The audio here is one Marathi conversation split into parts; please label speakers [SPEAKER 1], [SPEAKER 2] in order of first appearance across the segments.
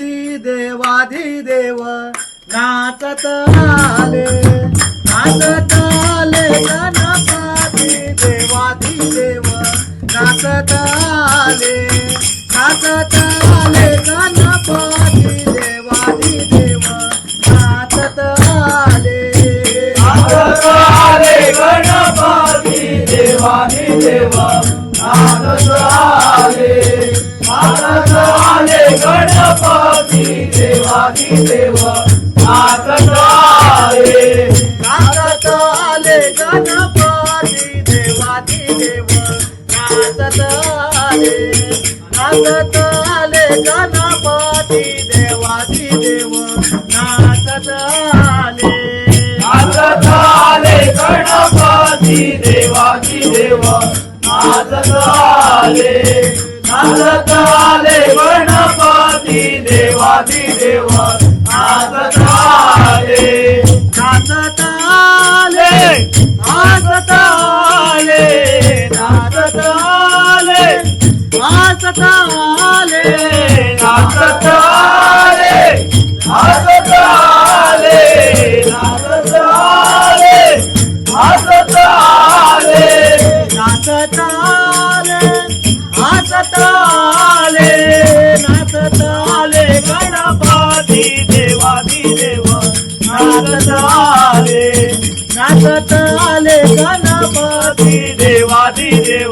[SPEAKER 1] गणपती देवाधी देव नाचत आले. नाचत आले गणपती देवाधी देव नाचत आले. नाचत आले गणपती देवाधी देव नाचत आले.
[SPEAKER 2] नाचत आले गणपती देवानी देव नाचत आले. नारद आले गणपती देवादी देवा. नारद आले.
[SPEAKER 1] नारद आले गणपती देवादी देवा. नारद आले. नारद आले गणपती देवादी देव. नारद आले.
[SPEAKER 2] नारद आले गणपती देवादी देवा. नारद आले. नाचत आले गणपती देवानी देव. नाचत आले.
[SPEAKER 1] नाचत आले. नाचत आले. नाचत आले. नाचत आले.
[SPEAKER 2] नाचत आले. नाचत आले. नाचत आले
[SPEAKER 1] गणपती देवादी देव.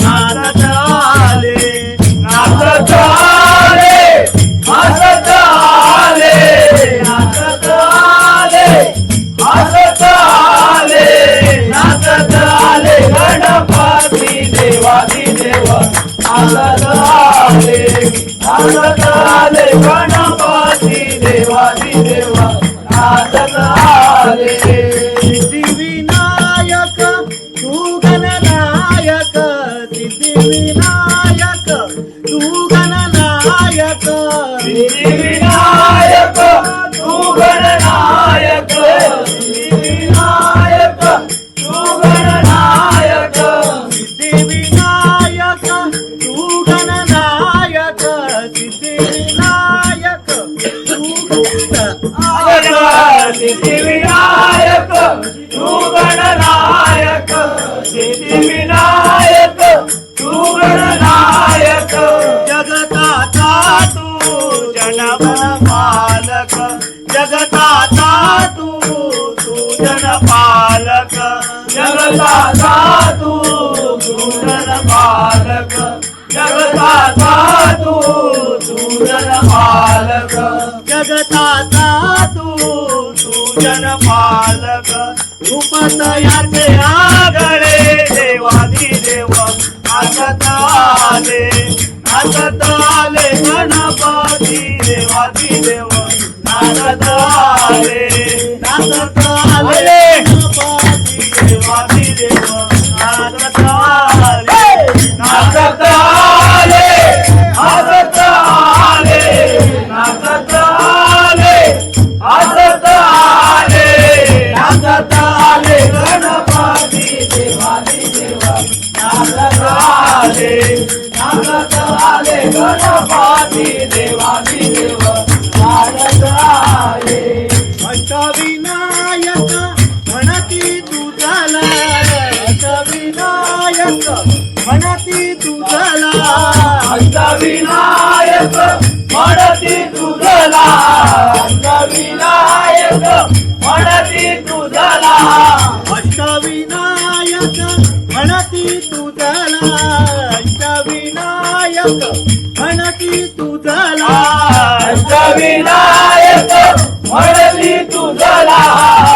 [SPEAKER 1] नाचत आले. नाचत आले. हसत आले.
[SPEAKER 2] नाचत आले. हसत आले. नाचत आले गणपती देवादी देव. नाचत आले. नाचत आले गणपती
[SPEAKER 1] सिद्धिविनायक तू गणनायक सिद्धिविनायक तू गणनायक
[SPEAKER 2] सिद्धिविनायक तू गणनायक सिद्धिविनायक तू गणनायक
[SPEAKER 1] सिद्धिविनायक तू गणनायक सिद्धिविनायक
[SPEAKER 2] सिद्धिविनायक. तू गणनायक सिद्धिविनायक तू गणनायक
[SPEAKER 1] जगताचा तू जनपद पालक जगताचा तू तू जनपालक
[SPEAKER 2] जगताचा तू तू जनपालक जगताचा तू तू जनपालक
[SPEAKER 1] जगताचा तू तू पालक रूप तयारचे आगळे देवादी देव आगत आले आगत आले गणपती देवादी देव नागत आले नागत आले. अष्टविनायक म्हणती तुझला. अष्टविनायक म्हणती तुझला.
[SPEAKER 2] अष्टविनायक म्हणती तुझला. अष्टविनायक म्हणती तुझला.
[SPEAKER 1] अष्टविनायक म्हणती तुझला. अष्टविनायक म्हणती तुझला.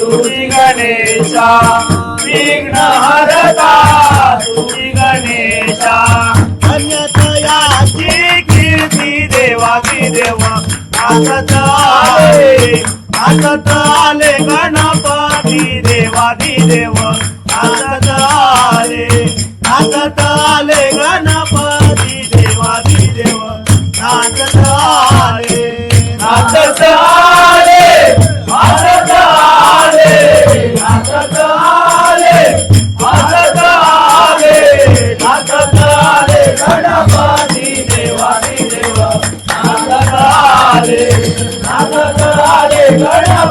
[SPEAKER 1] तुम्ही गणेशा विघ्न हरता तुम्ही गणेशा.
[SPEAKER 2] अन्यतयाची
[SPEAKER 1] कीर्ती देवा की देवा. आसत आले आसत आले गणपती देवा
[SPEAKER 2] की देव. आसत आले आसत आले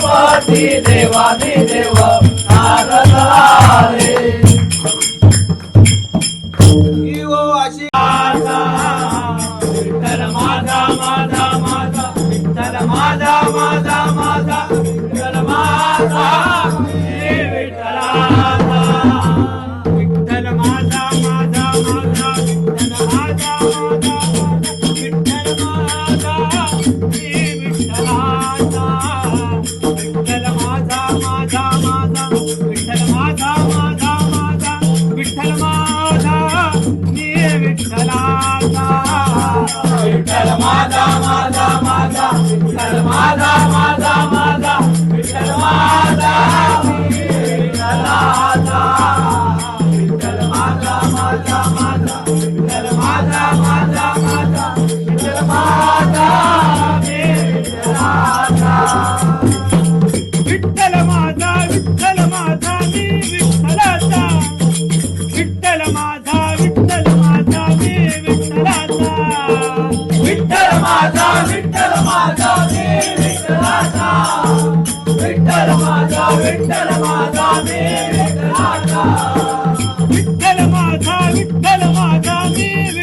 [SPEAKER 2] गणपती देवा देव नारदारे Vittele maata, We maata, mi vittele maata.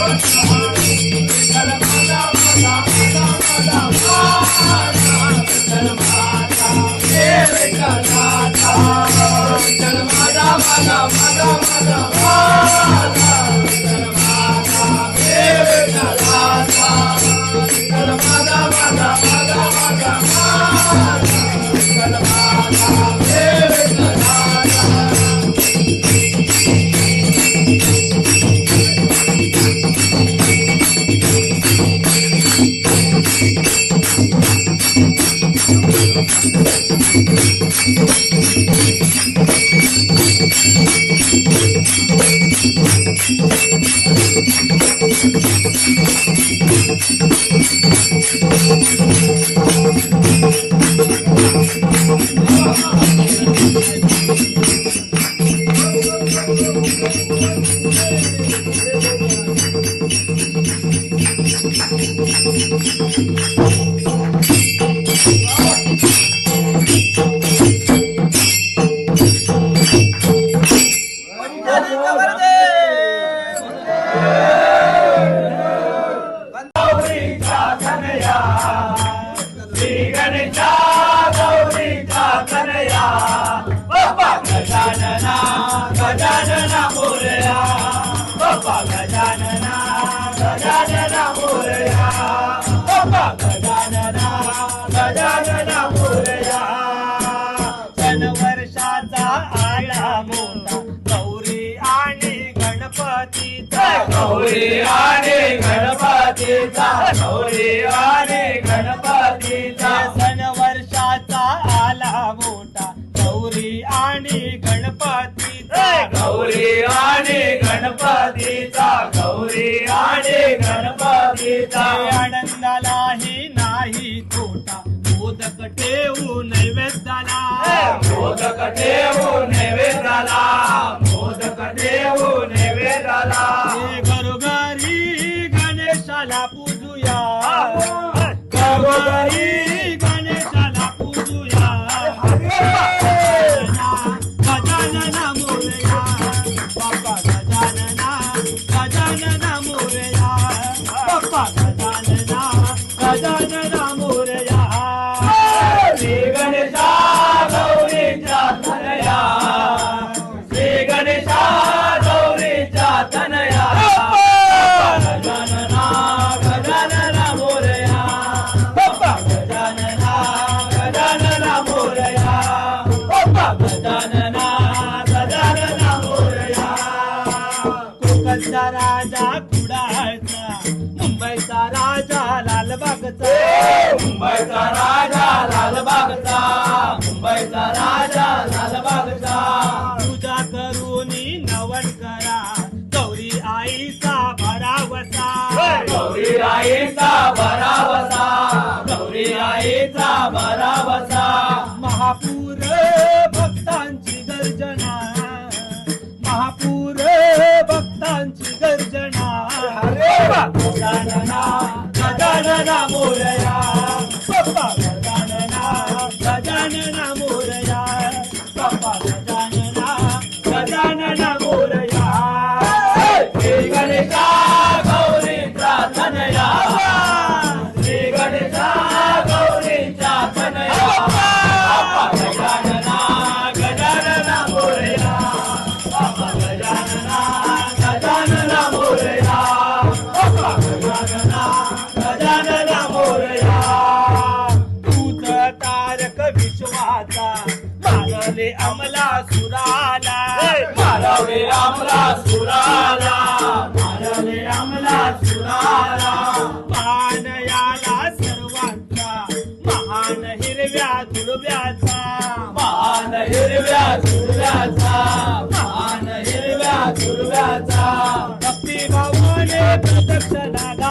[SPEAKER 2] Thank you. magnífica.
[SPEAKER 1] Gauri आणि गणपतीचा गौरी आणि गणपतीचा.
[SPEAKER 2] सण वर्षाचा आला मोठा गौरी आणि गणपतीचा.
[SPEAKER 1] गौरी आणि गणपतीचा गौरी आणि गणपतीचा.
[SPEAKER 2] आनंदालाही नाही तोटा मोदक ठेवू नैवेद्याला.
[SPEAKER 1] मोदक ठेवू नैवेद्याला.
[SPEAKER 2] लालबागचा
[SPEAKER 1] मुंबईचा राजा लालबागचा. मुंबईचा राजा लालबागचा.
[SPEAKER 2] पूजा करूनी नवन करा. गौरी आईचा भरावसा.
[SPEAKER 1] गौरी आईचा बरावसा गौरी आईचा बरावसा
[SPEAKER 2] महापूर भक्तांची गर्जना. भक्तांची गर्जना. गजानना गजानना मोरया.
[SPEAKER 1] हिरव्या झुडव्याचा मान हिरव्या झुडव्याचा मान
[SPEAKER 2] हिरव्या झुडव्याचा कप्पी भावाने प्रत्यक्ष धागा